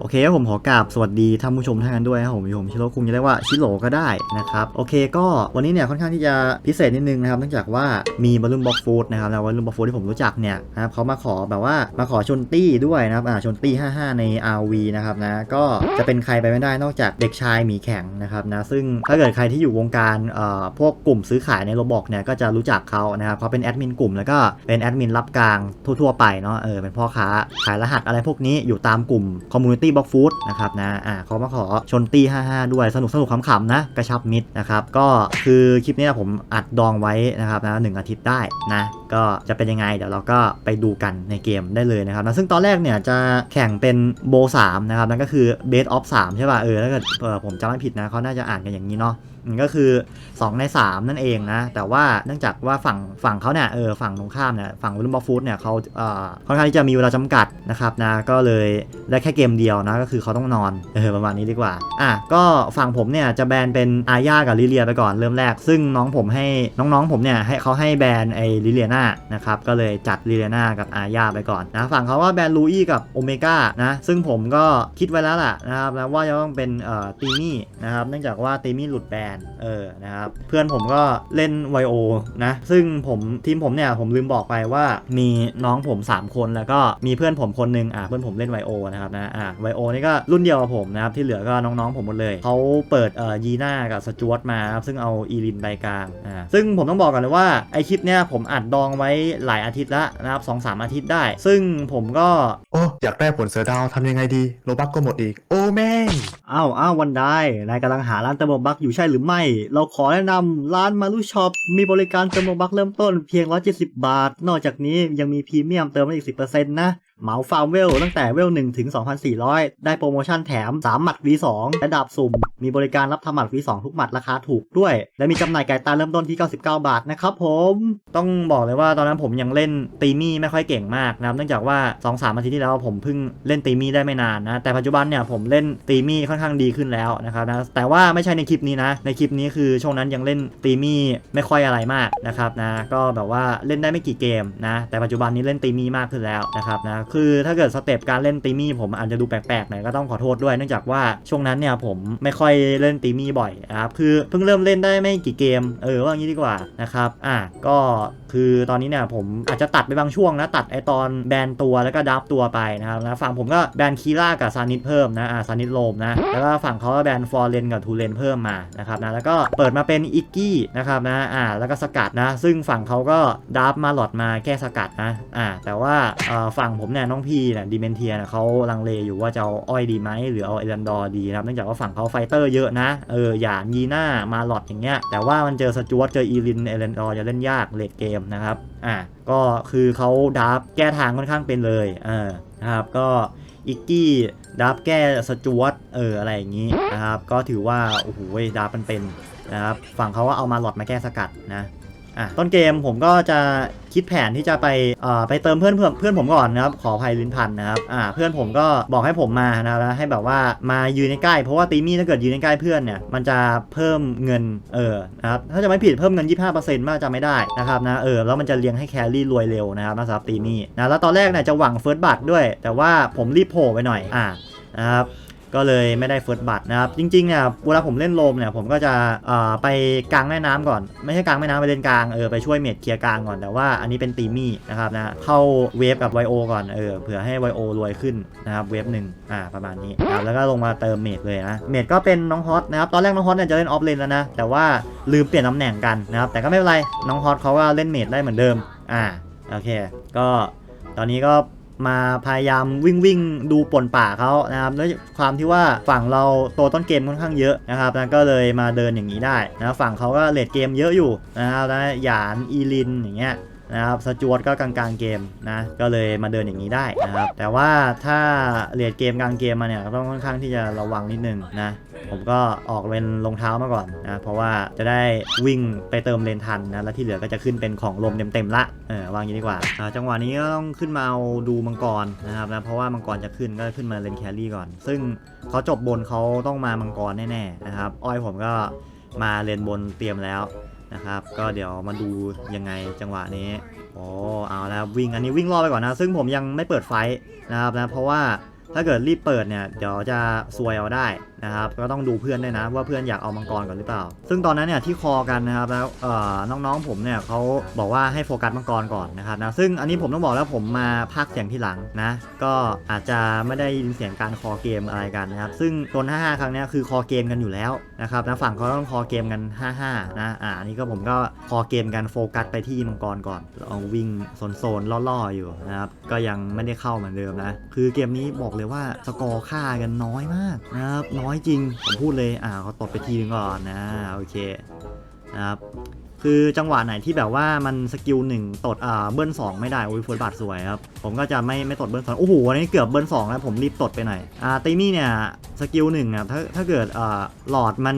โอเคผมขอกราบสวัสดีท่านผู้ชมท่านนั้นด้วยนะครับผมผมชิโร่คุงจะเรียกว่าชิโร่ก็ได้นะครับโอเค ก็วันนี้เนี่ยค่อนข้างที่จะพิเศษนิดนึงนะครับเนื่องจากว่ามีบอลลูนบ็อกฟูดนะครับแล้วบอลลูนบ็อกฟูดที่ผมรู้จักเนี่ยนะครับเขามาขอแบบว่ามาขอชนตี้ด้วยนะครับอ่าชนตี้ 55 ใน RV นะครับนะก็จะเป็นใครไปไม่ได้นอกจากเด็กชายหมีแข็งนะครับนะซึ่งถ้าเกิดใครที่อยู่วงการเอ่อพวกกลุ่มซื้อขายในโรบอกเนี่ยก็จะรู้จักเขานะครับเขาเป็นแอดมินกลุ่มแล้วก็เป็นแอดมินรับกลางทั่วๆไปเนาะเออเป็นพ่อค้าขายรหัสอะไรพวกนี้อยู่ตามกลุ่ม Community Box Food นบล็อกฟูดนะครับนะอ่าเขามาขอชนตี้ 55 ด้วยสนุกสนุกขำๆนะกระชับมิตรนะครับก็คือคลิปนี้ผมอัดดองไว้นะครับนะหนึ่งอาทิตย์ได้นะก็จะเป็นยังไงเดี๋ยวเราก็ไปดูกันในเกมได้เลยนะครับนะซึ่งตอนแรกเนี่ยจะแข่งเป็นโบ3นะครับนั่นก็คือเบสออฟ3ใช่ป่ะเออถ้าเกิดเออผมจำไม่ผิดนะเขาน่าจะอ่านกันอย่างนี้เนาะ ก็คือ 2 ใน 3 นั่นเองนะ แต่ว่าเนื่องจากว่าฝั่งฝั่งเขาเนี่ยเออฝั่งตรงข้ามเนี่ยฝั่งวิลล์บอฟูดเนี่ยเขาเอ่อค่อนข้างที่จะมีเวลาจำกัดนะครับนะก็เลยได้แค่เกมเดียวนะก็คือเขาต้องนอนเออประมาณนี้ดีกว่าอะก็ฝั่งผมเนี่ยจะแบนเป็นอาญากับลิเลียไปก่อนเริ่มแรก ซึ่งน้องผมให้น้องๆผมเนี่ยให้เขาให้แบนไอ้ลิเลียนานะครับก็เลยจัดลิเลียนากับอาญาไปก่อนนะฝั่งเขาว่าแบนลูอี้กับโอเมก้านะซึ่งผมก็คิดไว้แล้วล่ะนะครับนะว่าจะต้องเป็นเอ่อตีมี่นะครับเนื่องจากว่าตีมี่หลุดแบนเออนะครับเพื่อนผมก็เล่นไวโอนะซึ่งผมทีมผมเนี่ยผมลืมบอกไปว่ามีน้องผม 3 คนแล้วก็มีเพื่อนผมคนหนึงอะเพื่อนผมเล่นไวโอนะครับนะอะไวโอนี่ก็รุ่นเดียวกับผมนะครับที่เหลือก็น้องๆผมหมดเลยเขาเปิดเอ่อยีน่ากับสจวตมาครับซึ่งเอาอีลินไปกลางอ่าซึ่งผมต้องบอกกันเลยว่าไอคลิปเนี่ยผมอัดดองไว้หลายอาทิตย์แล้วนะครับสองสามอาทิตย์ได้ ซึ่งผมก็โอ้อยากได้ผลเสือดาวทำยังไงดีโลบักก็หมดอีก โอ้แม่งอ้าวอ้าววันได้นายกำลังหาร้านเติมโลบักอยู่ใช่หรือไม่ เราขอแนะนำร้านมารุช็อปมีบริการเติมโลบักเริ่มต้นเพียง 170 บาท นอกจากนี้ยังมีพรีเมียมเติมได้อีก 10%นะ เหมาฟาร์มเวลตั้งแต่เวล1ถึง 2,400 ได้โปรโมชั่นแถม 3 หมัด V2 และดาบสุ่ม มีบริการรับทำหมัด V2 ทุกหมัดราคาถูกด้วย และมีจำหน่ายไก่ตาเริ่มต้นที่ 99 บาทนะครับผม ต้องบอกเลยว่าตอนนั้นผมยังเล่นตีมี่ไม่ค่อยเก่งมากนะครับเนื่องจากว่า 2-3อาทิตย์ที่แล้วผมเพิ่งเล่นตีมี่ได้ไม่นานนะ แต่ปัจจุบันเนี่ยผมเล่นตีมี่ค่อนข้างดีขึ้นแล้วนะครับนะแต่ว่าไม่ใช่ในคลิปนี้นะ ในคลิปนี้คือช่วงนั้นยังเล่นตีมี่ไม่ค่อยอะไรมากนะครับนะก็แบบว่าเล่นได้ไม่กี่เกมนะแต่ปัจจุบันนี้เล่นตีมี่มากขึ้นแล้วนะครับนะคือถ้าเกิดสเต็ปการเล่นตีมี่ผมอาจจะดูแปลกๆหน่อยก็ต้องขอโทษด้วยเนื่องจากว่าช่วงนั้นเนี่ยผมไม่ค่อยเล่นตีมี่บ่อยนะครับคือเพิ่งเริ่มเล่นได้ไม่กี่เกมเออว่างี้ดีกว่านะครับอะก็คือตอนนี้เนี่ยผมอาจจะตัดไปบางช่วงนะตัดไอตอนแบนตัวแล้วก็ดับตัวไปนะครับนะฝั่งผมก็แบนคีร่ากับซานิดเพิ่มนะอ่าซานิดโลมนะแล้วก็ฝั่งเขาก็แบนฟอร์เรนกับทูเรนเพิ่มมานะครับนะแล้วก็เปิดมาเป็นอิกกี้นะครับนะอ่าแล้วก็สกัดนะ ซึ่งฝั่งเขาก็ดับมาหลอดมาแก้สกัดนะอ่าแต่ว่าฝั่งผมเนี่ยน้องพีเนี่ยดิเมนเทียเนี่ยเขาลังเลอยู่ว่าจะเอาอ้อยดีไหมหรือเอาเอรันดอร์ดีนะครับเนื่องจากว่าฝั่งเขาไฟเตอร์เยอะนะเออหยานยีน่ามาหลอดอย่างเงี้ยแต่ว่ามันเจอสจวตเจออีลินเอรันดอร์จะเล่นยากเลดเกมนะครับอ่าก็คือเขาดับแก้ทางค่อนข้างเป็นเลยเออนะครับก็อิกกี้ดับแก้สจวตเอออะไรอย่างนี้นะครับก็ถือว่าโอ้โหดับมันเป็นนะครับฝั่งเขาก็เอามาหลอดมาแก้สกัดนะ อะต้นเกมผมก็จะคิดแผนที่จะไปไปเติมเพื่อนเพื่อนเพื่อนผมก่อนนะครับขออภัยลิ้นพันนะครับอ่าเพื่อนผมก็บอกให้ผมมานะแล้วให้แบบว่ามายืนใกล้ๆเพราะว่าตีมี่ถ้าเกิดยืนใกล้เพื่อนเนี่ยมันจะเพิ่มเงินเออนะครับถ้าจะไม่ผิดเพิ่มเงิน 25%มากจะไม่ได้นะครับนะเออแล้วมันจะเลี้ยงให้แครี่รวยเร็วนะครับสำหรับตีมี่นะแล้วตอนแรกเนี่ยจะหวังเฟิร์สบัตด้วย แต่ว่าผมรีบโผล่ไปหน่อยอ่านะครับ ก็เลยไม่ได้เฟิร์สบัตนะครับ จริงๆเนี่ยเวลาผมเล่นโลมเนี่ยผมก็จะไปกลางแม่น้ำก่อน ไม่ใช่กลางแม่น้ำไปเล่นกลางเออไปช่วยเมดเคลียร์กลางก่อนแต่ว่าอันนี้เป็นตีมี่นะครับนะเข้าเวฟกับไวโอก่อนเออเผื่อให้ไวโอรวยขึ้นนะครับเวฟหนึ่งอ่าประมาณนี้ครับแล้วก็ลงมาเติมเมดเลยนะเมดก็เป็นน้องฮอตนะครับตอนแรกน้องฮอตเนี่ยจะเล่นออฟเลนแล้วนะแต่ว่าลืมเปลี่ยนตำแหน่งกันนะครับแต่ก็ไม่เป็นไรน้องฮอตเขาก็เล่นเมดได้เหมือนเดิมอ่าโอเค ก็ตอนนี้ก็ มาพยายามวิ่งวิ่งดูป่นป่าเขานะครับแล้วความที่ว่าฝั่งเราโตต้นเกมค่อนข้างเยอะนะครับแล้วก็เลยมาเดินอย่างนี้ได้นะฝั่งเขาก็เลดเกมเยอะอยู่นะครับแล้วหยานอีลินอย่างเงี้ย นะครับสจวตก็กลางๆเกมนะ ก็เลยมาเดินอย่างนี้ได้นะครับ แต่ว่าถ้าเลียดเกมกลางเกมมาเนี่ยต้องค่อนข้างที่จะระวังนิดนึงนะ ผมก็ออกเป็นรองเท้ามาก่อนนะ เพราะว่าจะได้วิ่งไปเติมเลนทันนะ แล้วที่เหลือก็จะขึ้นเป็นของลมเต็มๆละเออวางอย่างนี้ดีกว่าอ่าจังหวะนี้ก็ต้องขึ้นมาเอาดูมังกรนะครับนะ เพราะว่ามังกรจะขึ้นก็ขึ้นมาเลนแครี่ก่อน ซึ่งเขาจบบนเขาต้องมามังกรแน่ๆนะครับ อ้อยผมก็มาเลนบนเตรียมแล้ว นะครับ ก็เดี๋ยวมาดูยังไงจังหวะนี้โอ้เอาแล้ววิ่งอันนี้วิ่งรอไปก่อนนะ ซึ่งผมยังไม่เปิดไฟนะครับนะเพราะว่าถ้าเกิดรีบเปิดเนี่ยเดี๋ยวจะซวยเอาได้ นะครับก็ต้องดูเพื่อนด้วยนะ ว่าเพื่อนอยากเอามังกรก่อนหรือเปล่า ซึ่งตอนนั้นเนี่ยที่คอกันนะครับแล้วน้องๆผมเนี่ยเขาบอกว่าให้โฟกัสมังกรก่อนนะครับนะซึ่งอันนี้ผมต้องบอกแล้วผมมาพากเสียงที่หลังนะก็อาจจะไม่ได้ยินเสียงการคอเกมอะไรกันนะครับซึ่งโซน55 ครั้งเนี้ยคือคอเกมกันอยู่แล้วนะครับนะฝั่งเขาต้องคอเกมกัน 55 นะอ่าอันนี้ก็ผมก็คอเกมกันโฟกัสไปที่มังกรก่อนเอาวิ่งโซนๆล่อๆอยู่นะครับก็ยังไม่ได้เข้าเหมือนเดิมนะคือเกมนี้บอกเลยว่าสกอร์ฆ่ากันน้อยมากนะครับน้อยอยจริง ผมพูดเลย อ่าเขาตบไปทีนึงก่อนนะ โอเค นะครับ คือจังหวะไหนที่แบบว่ามันสกิลหนึ่งตดอ่าเบิ้ลสองไม่ได้โอ้ยฟิร์สบาทสวยครับ ผมก็จะไม่ไม่ตดเบิ้ลสองโอ้โหอันนี้เกือบเบิ้ลสองแล้วผมรีบตดไปหน่อย อ่าตีมี่เนี่ยสกิลหนึ่งอะถ้าถ้าเกิดอ่าหลอดมัน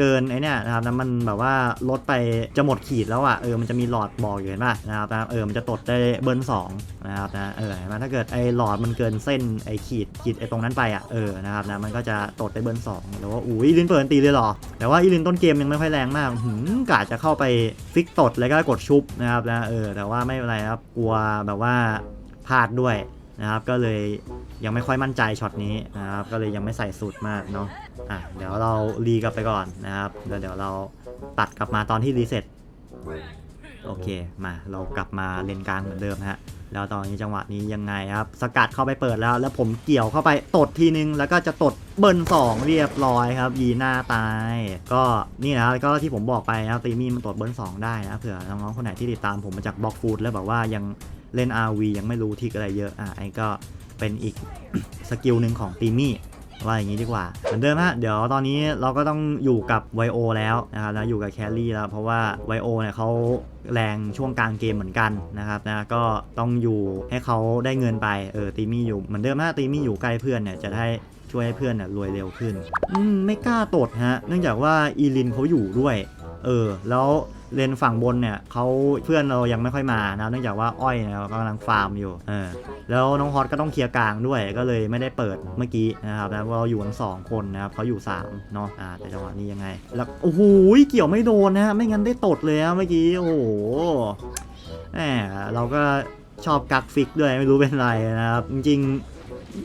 เกินไอเนี่ยนะครับแล้วมันแบบว่าลดไปจะหมดขีดแล้วอะเออมันจะมีหลอดบอกอยู่เห็นป่ะนะครับนะเออมันจะตดได้เบิ้ลสองนะครับนะเออเห็นไหมถ้าเกิดไอหลอดมันเกินเส้นไอขีดขีดไอตรงนั้นไปอะเออนะครับนะมันก็จะตดได้เบิ้ลสองแต่ว่าอุ้ยอีลินเปิดตีเลยหรอ แต่ว่าอีลินต้นเกมยังไม่ค่อยแรงมากหืมกะจะเข้าไปฟิกตดแล้วก็กดชุบนะครับนะเออแต่ว่าไม่เป็นไรครับกลัวแบบว่าพลาดด้วยนะครับก็เลยยังไม่ค่อยมั่นใจช็อตนี้นะครับก็เลยยังไม่ใส่สูตรมากเนาะ อะเดี๋ยวเรารีกลับไปก่อนนะครับแล้วเดี๋ยวเราตัดกลับมาตอนที่รีเซ็ตโอเคมาเรากลับมาเลนกลางเหมือนเดิมฮะแล้วตอนนี้จังหวะนี้ยังไงครับ สกัดเข้าไปเปิดแล้ว แล้วผมเกี่ยวเข้าไปตดทีนึง แล้วก็จะตดเบิร์นสองเรียบร้อยครับยีหน้าตาย ก็นี่นะก็ที่ผมบอกไปนะครับตีมี่มันตดเบิร์นสองได้นะเผื่อน้องๆคนไหนที่ติดตามผมมาจากบล็อกฟูดแล้วแบบว่ายังเล่น RV ยังไม่รู้ทิกอะไรเยอะอะไอ้ก็เป็นอีกสกิลหนึ่งของตีมี่ ว่าอย่างนี้ดีกว่า เหมือนเดิมฮะเดี๋ยวตอนนี้เราก็ต้องอยู่กับไวโอแล้วนะครับแล้วอยู่กับแคลรี่แล้ว เพราะว่าไวโอเนี่ยเขาแรงช่วงกลางเกมเหมือนกันนะครับนะก็ต้องอยู่ให้เขาได้เงินไปเออตีมี่อยู่เหมือนเดิมฮะตีมี่อยู่ใกล้เพื่อนเนี่ยจะได้ช่วยให้เพื่อนเนี่ยรวยเร็วขึ้น อืมไม่กล้าตดฮะ เนื่องจากว่าอีลินเขาอยู่ด้วย เออ แล้ว เลนฝั่งบนเนี่ยเขาเพื่อนเรายังไม่ค่อยมานะเนื่องจากว่าอ้อยเนี่ยกำลังฟาร์มอยู่เออแล้วน้องฮอตก็ต้องเคลียร์กลางด้วยก็เลยไม่ได้เปิดเมื่อกี้นะครับนะเพราะเราอยู่กันสองคนนะครับเขาอยู่3เนาะอ่าแต่จังหวะนี้ยังไง แล้วโอ้โหเกี่ยวไม่โดนนะไม่งั้นได้ตดเลยอะเมื่อกี้โอ้โหแหมเราก็ชอบกักฟิกด้วยไม่รู้เป็นไรนะครับจริง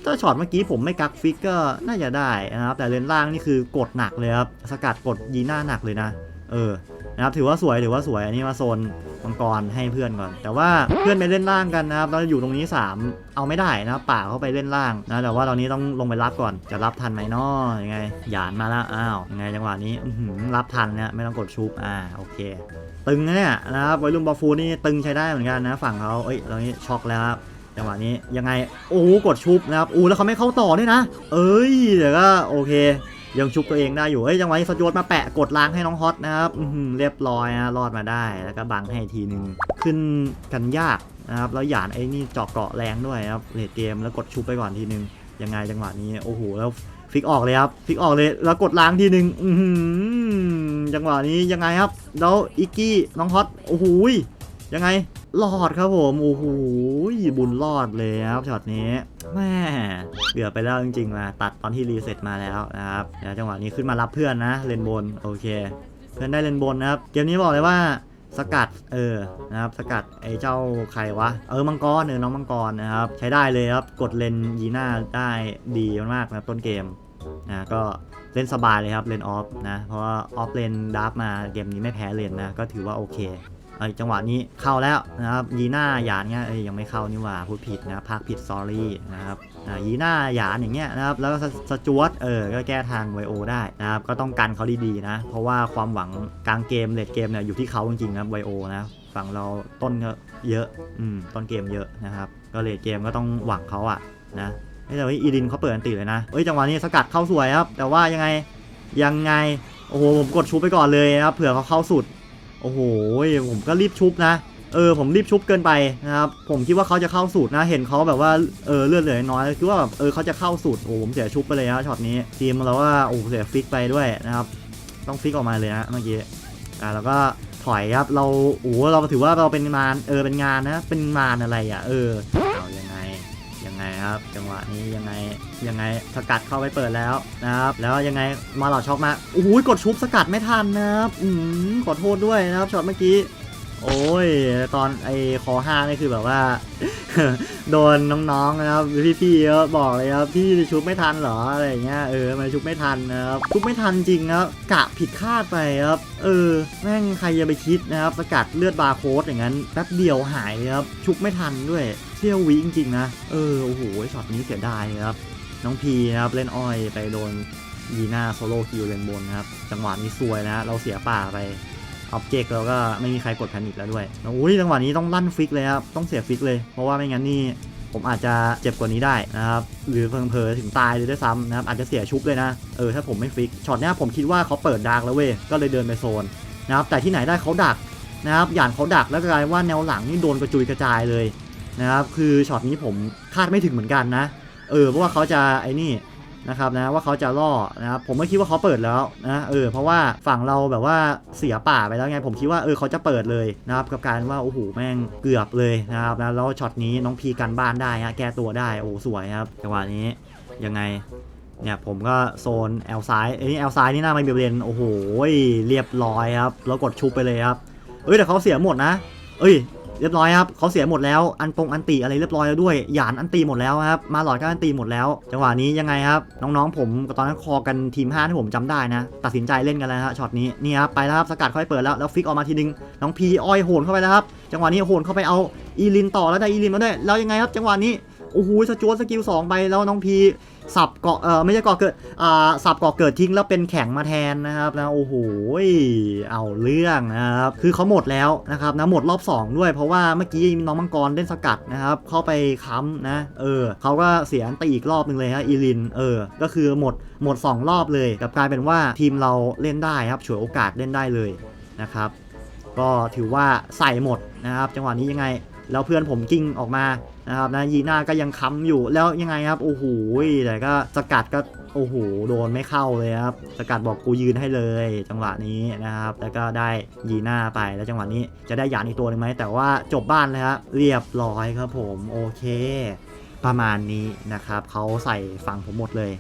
ถ้าช็อตเมื่อกี้ผมไม่กักฟิกก็น่าจะได้นะครับ แต่เลนล่างนี่คือกดหนักเลยครับ สกัดกดยีหน้าหนักเลยนะ เออ นะครับถือว่าสวยถือว่าสวยอันนี้มาโซนมังกรให้เพื่อนก่อน แต่ว่าเพื่อนไปเล่นล่างกันนะครับเราอยู่ตรงนี้ 3 เอาไม่ได้นะครับป่าเข้าไปเล่นล่างนะแต่ว่าตอนนี้ต้องลงไปรับก่อนจะรับทันไหมน้อยังไงหยานมาแล้วอ้าวยังไงจังหวะนี้รับทันเนี่ยไม่ต้องกดชุบอ่าโอเค ตึงนะเนี่ยนะครับไวรุ่นบอฟูนี่ตึงใช้ได้เหมือนกันนะฝั่งเขาเอ้ยตอนนี้ช็อกแล้วครับจังหวะนี้ยังไงโอ้โหกดชุบนะครับอู้แล้วเขาไม่เข้าต่อด้วยนะ เอ้ยเดี๋ยวก็โอเค ยังชุบตัวเองได้อยู่ เฮ้ยจังหวะนี้สจวตมาแปะกดล้างให้น้องฮอตนะครับอือหือเรียบร้อยนะรอดมาได้ แล้วก็บังให้ทีนึง ขึ้นกันยากนะครับ แล้วหยานไอ้นี่เจาะเกาะแรงด้วยครับเลดเกมแล้วกดชุบไปก่อนทีนึง ยังไงจังหวะนี้ โอ้โห แล้วฟิกออกเลยครับ ฟิกออกเลย แล้วกดล้างทีนึงอือหือจังหวะนี้ยังไงครับ แล้วอิกกี้น้องฮอต โอ้โหยยังไง รอดครับผม โอ้โห บุญรอดเลยครับช็อตนี้ แม่เกือบไปแล้วจริงๆมาตัดตอนที่รีเซ็ตมาแล้วนะครับเดี๋ยวจังหวะนี้ขึ้นมารับเพื่อนนะเลนบนโอเค เพื่อนได้เลนบนนะครับ เกมนี้บอกเลยว่าสกัดเออนะครับสกัดไอ้เจ้าใครวะเออมังกรเออน้องมังกรนะครับใช้ได้เลยครับกดเลนยีน่าได้ดีมากๆนะครับต้นเกมนะก็เล่นสบายเลยครับเลนออฟนะเพราะว่าออฟเลนดับมาเกมนี้ไม่แพ้เลนนะก็ถือว่าโอเค เอ้ยจังหวะนี้เข้าแล้วนะครับยีน่าหยานเงี้ยเอ้ยยังไม่เข้านี่หว่าพูดผิดนะพากผิด sorry นะครับยีน่าหยานอย่างเงี้ยนะครับแล้วก็สจวตเออก็แก้ทางไวโอได้นะครับก็ต้องกันเขาดีๆนะ เพราะว่าความหวังกลางเกมเลดเกมเนี่ยอยู่ที่เขาจริงๆนะไวโอนะฝั่งเราต้นก็เยอะอืมต้นเกมเยอะนะครับก็เลดเกมก็ต้องหวังเขาอะนะเอ้แต่ว่าอีดินเขาเปิดอันติเลยนะเอ้ยจังหวะนี้สกัดเข้าสวยครับแต่ว่ายังไงยังไงโอ้โหผมกดชุบไปก่อนเลยนะครับเผื่อเขาเข้าสุด โอ้โหผมก็รีบชุบนะ เออผมรีบชุบเกินไปนะครับ ผมคิดว่าเขาจะเข้าสูตรนะ เห็นเขาแบบว่าเออเลือดเหลือน้อยคิดว่าแบบเออเขาจะเข้าสูตรโอ้ผมเสียชุบไปเลยนะช็อตนี้ทีมเราว่าโอ้เสียฟิกไปด้วยนะครับ ต้องฟิกออกมาเลยนะเมื่อกี้อ่าแล้วก็ถอยครับเราโอ้เราถือว่าเราเป็นงานเออเป็นงานนะเป็นงานอะไรอะ เออเอายังไงยังไงครับ จังหวะนี้ยังไง ยังไงสกัดเข้าไปเปิดแล้วนะครับแล้วยังไงมาหลอดช็อกมาโอ้โหกดชุบสกัดไม่ทันนะครับอืมขอโทษด้วยนะครับช็อตเมื่อกี้โอ้ยตอนไอ้คอห้านี่คือแบบว่า โดนน้องๆนะครับพี่ๆก็บอกเลยครับพี่ชุบไม่ทันเหรออะไรเงี้ยเออทำไมชุบไม่ทันนะครับชุบไม่ทันจริงนะครับกะผิดคาดไปครับเออแม่งใครจะไปคิดนะครับสกัดเลือดบาร์โค้ดอย่างนั้นแป๊บเดียวหายเลยครับชุบไม่ทันด้วยเที่ยววิจริงๆนะเออโอ้โหช็อตนี้เสียดายครับ น้องพีนะครับเล่นอ้อยไปโดนยีน่าโซโล่คิวเลนบนนะครับ จังหวะนี้ซวยนะเราเสียป่าไปออบเจกต์แล้วก็ไม่มีใครกดแพนิคแล้วด้วยโอ้ยจังหวะนี้ต้องลั่นฟิกเลยครับ ต้องเสียฟิกเลย เพราะว่าไม่งั้นนี่ผมอาจจะเจ็บกว่านี้ได้นะครับ หรือเพิ่งๆถึงตายเลยด้วยซ้ำนะครับ อาจจะเสียชุบเลยนะ เออถ้าผมไม่ฟิก ช็อตเนี้ยผมคิดว่าเขาเปิดดาร์กแล้วเว้ย ก็เลยเดินไปโซนนะครับ แต่ที่ไหนได้เขาดักนะครับ อย่างเขาดักแล้วกลายว่าแนวหลังนี่โดนกระจุยกระจายเลยนะครับ คือช็อตนี้ผมคาดไม่ถึงเหมือนกันนะ เออเพราะว่าเขาจะไอ้นี่นะครับนะว่าเขาจะล่อนะครับผมไม่คิดว่าเขาเปิดแล้วนะเออเพราะว่าฝั่งเราแบบว่าเสียป่าไปแล้วไง ผมคิดว่าเออเขาจะเปิดเลยนะครับกับการว่าโอ้โหแม่งเกือบเลยนะครับนะแล้วช็อตนี้น้องพีกันบ้านได้ฮะแก้ตัวได้โอ้สวยครับจังหวะนี้ยังไงเนี่ยผมก็โซนแอลซ้ายเอ้ยแอลซ้ายนี่หน้าไม่เบียนโอ้โหเรียบร้อยครับแล้วกดชุบไปเลยครับเอ้ยแต่เขาเสียหมดนะ เอ้ย เรียบร้อยครับเขาเสียหมดแล้วอันปงอันตีอะไรเรียบร้อยแล้วด้วยหยานอันตีหมดแล้วครับมาหลอดก็อันตีหมดแล้ว จังหวะนี้ยังไงครับน้องๆผมตอนนั้นคอกันทีม5ที่ผมจำได้นะ ตัดสินใจเล่นกันแล้วฮะช็อตนี้นี่ครับไปแล้วครับสกัดค่อยเปิดแล้วแล้วฟิกออกมาทีนึงน้องพีอ้อยโหนเข้าไปแล้วครับจังหวะนี้โหนเข้าไปเอาอีลินต่อแล้วได้อีลินมาด้วยแล้วยังไงครับจังหวะนี้โอ้โหสจวตสกิลสองไปแล้วน้องพี สับเกาะเออไม่ใช่เกาะเกิดอ่าสับเกาะเกิดทิ้งแล้วเป็นแข็งมาแทนนะครับนะโอ้โหเอาเรื่องนะครับคือเขาหมดแล้วนะครับนะหมดรอบ 2 ด้วย เพราะว่าเมื่อกี้น้องมังกรเล่นสกัดนะครับเข้าไปค้ำนะเออเขาก็เสียอันตีอีกรอบหนึ่งเลยฮะอีลินเออก็คือหมดหมด 2 รอบเลยกลับกลายเป็นว่าทีมเราเล่นได้ครับฉวยโอกาสเล่นได้เลยนะครับก็ถือว่าใส่หมดนะครับจังหวะนี้ยังไง แล้วเพื่อนผมกิ้งออกมานะครับนะยีน่าก็ยังค้ำอยู่แล้วยังไงครับโอ้โหแต่ก็สกัดก็โอ้โหโดนไม่เข้าเลยครับ สกัดบอกกูยืนให้เลย จังหวะนี้นะครับ แล้วก็ได้ยีน่าไปแล้วจังหวะนี้จะได้หยานอีกตัวหนึ่งไหมแต่ว่าจบบ้านเลยครับเรียบร้อยครับผมโอเค ประมาณนี้นะครับเขาใส่ฝั่งผมหมดเลย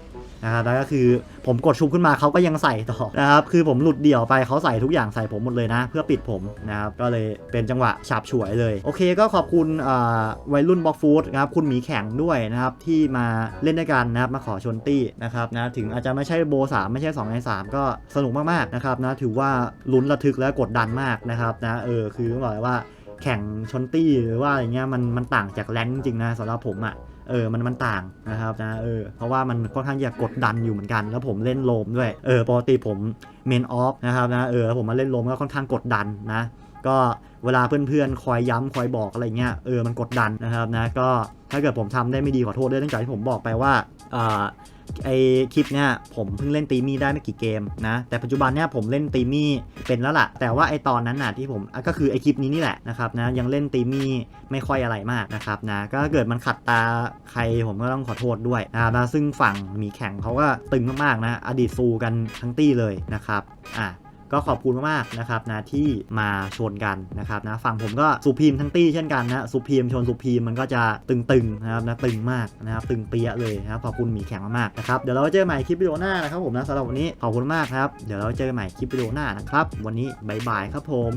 นะครับแล้วก็คือผมกดชุบขึ้นมาเขาก็ยังใส่ต่อนะครับคือผมหลุดเดี่ยวไปเขาใส่ทุกอย่างใส่ผมหมดเลยนะ เพื่อปิดผมนะครับก็เลยเป็นจังหวะฉาบฉวยเลย โอเคก็ขอบคุณวัยรุ่นบล็อกฟูดนะครับคุณหมีแข็งด้วยนะครับที่มาเล่นด้วยกันนะครับมาขอชนตี้นะครับนะถึงอาจจะไม่ใช่โบสามไม่ใช่2ใน3ก็สนุกมากๆนะครับนะถือว่าลุ้นระทึกและกดดันมากนะครับนะเออคือต้องบอกเลยว่าแข่งชนตี้หรือว่าอะไรเงี้ยมันมันต่างจากแรงค์จริงๆนะสำหรับผมอะ เออมันมันต่างนะครับนะเออเพราะว่ามันค่อนข้างจะกดดันอยู่เหมือนกัน แล้วผมเล่นโลมด้วยเออปกติผมเมนออฟนะครับนะเออผมมาเล่นโลมก็ค่อนข้างกดดันนะ ก็เวลาเพื่อนๆ คอยย้ำคอยบอกอะไรเงี้ยเออมันกดดันนะครับนะก็ถ้าเกิดผมทำได้ไม่ดีขอโทษด้วยตั้งจากที่ผมบอกไปว่าอ่า ไอคลิปเนี่ยผมเพิ่งเล่นตีมี่ได้ไม่กี่เกมนะแต่ปัจจุบันเนี่ยผมเล่นตีมี่เป็นแล้วล่ะ แต่ว่าไอตอนนั้นน่ะที่ผมก็คือไอคลิปนี้นี่แหละนะครับนะยังเล่นตีมี่ไม่ค่อยอะไรมากนะครับนะก็เกิดมันขัดตาใครผมก็ต้องขอโทษด้วยนะซึ่งฝั่งหมีแข่งเขาก็ตึงมากๆนะอดีตซูกันทั้งตี้เลยนะครับอะ ก็ขอบคุณมากๆนะครับนะที่มาชนกันนะครับนะฝั่งผมก็สุพีมทั้งตี้เช่นกันนะสุพีมชนสุพีมมันก็จะตึงๆนะครับนะตึงมากนะครับตึงเปียเลยนะครับขอบคุณหมีแข็งมากๆนะครับเดี๋ยวเราเจอใหม่คลิปวิดีโอหน้านะครับผมนะสำหรับวันนี้ขอบคุณมากครับเดี๋ยวเราเจอใหม่คลิปวิดีโอหน้านะครับวันนี้บายบายครับผม